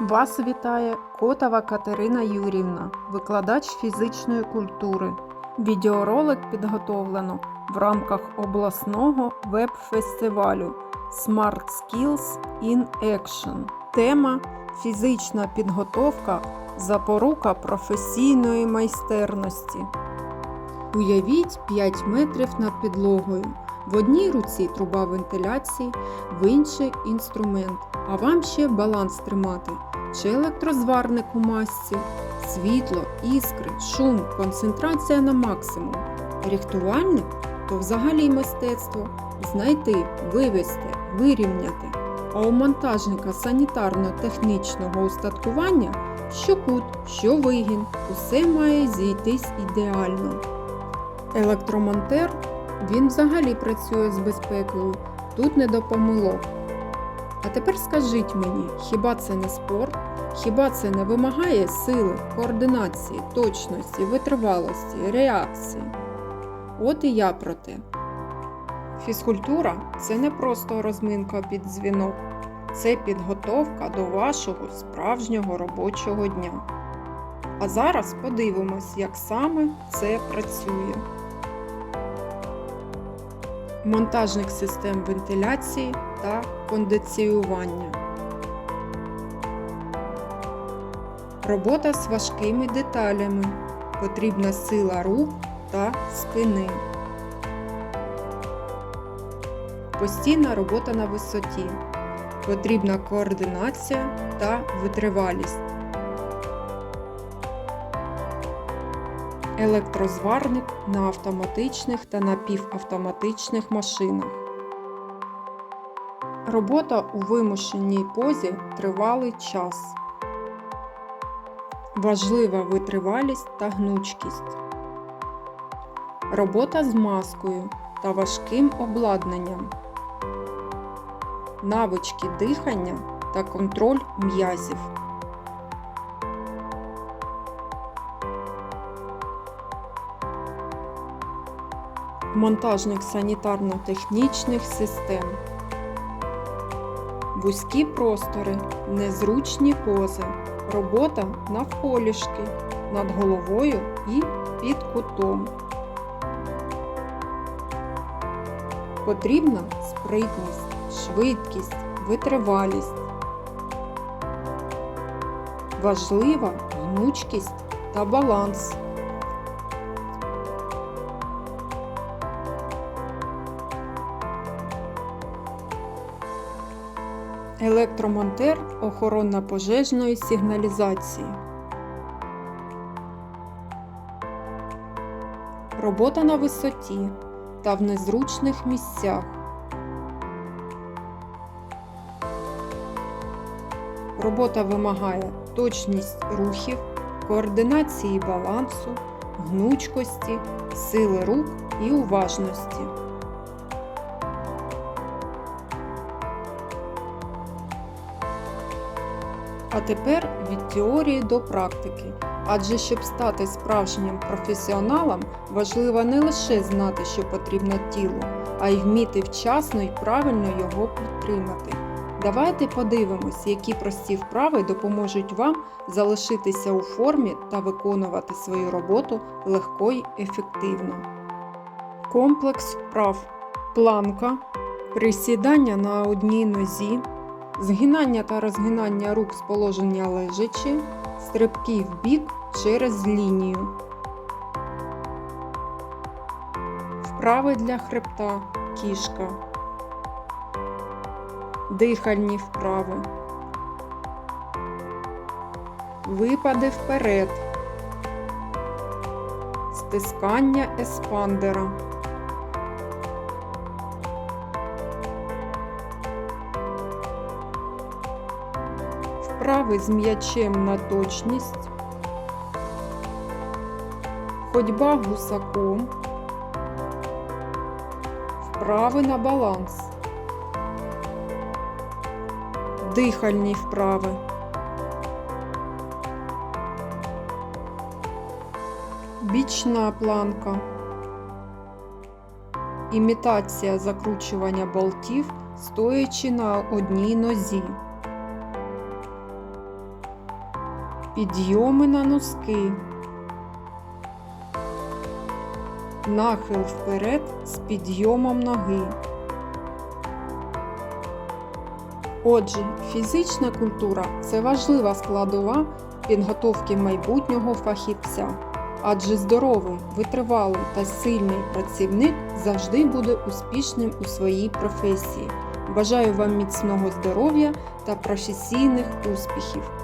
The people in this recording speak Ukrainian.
Вас вітає Котова Катерина Юрівна, викладач фізичної культури. Відеоролик підготовлено в рамках обласного веб-фестивалю Smart Skills in Action. Тема Фізична підготовка запорука професійної майстерності. Уявіть 5 метрів над підлогою. В одній руці труба вентиляції, в іншій інструмент, а вам ще баланс тримати. Чи електрозварник у масці, світло, іскри, шум, концентрація на максимум. Ріхтувальник то взагалі мистецтво знайти, вивести, вирівняти. А у монтажника санітарно-технічного устаткування що кут, що вигін, усе має зійтись ідеально. Електромонтер він взагалі працює з безпекою, тут не до помилок. А тепер скажіть мені, хіба це не спорт? Хіба це не вимагає сили, координації, точності, витривалості, реакції? От і я про те. Фізкультура це не просто розминка під дзвінок, це підготовка до вашого справжнього робочого дня. А зараз подивимось, як саме це працює. Монтажник систем вентиляції та кондиціювання. Робота з важкими деталями. Потрібна сила рук та спини. Постійна робота на висоті. Потрібна координація та витривалість. Електрозварник на автоматичних та напівавтоматичних машинах. Робота у вимушеній позі тривалий час. Важлива витривалість та гнучкість. Робота з маскою та важким обладнанням. Навички дихання та контроль м'язів. Монтажник санітарно-технічних систем. Вузькі простори, незручні пози, робота навколішки, над головою і під кутом. Потрібна спритність, швидкість, витривалість. Важлива гнучкість та баланс. Електромонтер охоронно-пожежної сигналізації. Робота на висоті та в незручних місцях. Робота вимагає точність рухів, координації балансу, гнучкості, сили рук і уважності. А тепер від теорії до практики. Адже щоб стати справжнім професіоналом, важливо не лише знати, що потрібно тілу, а й вміти вчасно і правильно його підтримати. Давайте подивимось, які прості вправи допоможуть вам залишитися у формі та виконувати свою роботу легко й ефективно. Комплекс вправ. Планка, присідання на одній нозі, згинання та розгинання рук з положення лежачи, стрибки в бік через лінію. Вправи для хребта кішка. Дихальні вправи. Випади вперед. Стискання еспандера. Вправи з м'ячем на точність. Ходьба гусаком. Вправи на баланс. Дихальні вправи. Бічна планка. Імітація закручування болтів, стоячи на одній нозі. Підйоми на носки. Нахил вперед з підйомом ноги. Отже, фізична культура це важлива складова підготовки майбутнього фахівця. Адже здоровий, витривалий та сильний працівник завжди буде успішним у своїй професії. Бажаю вам міцного здоров'я та професійних успіхів!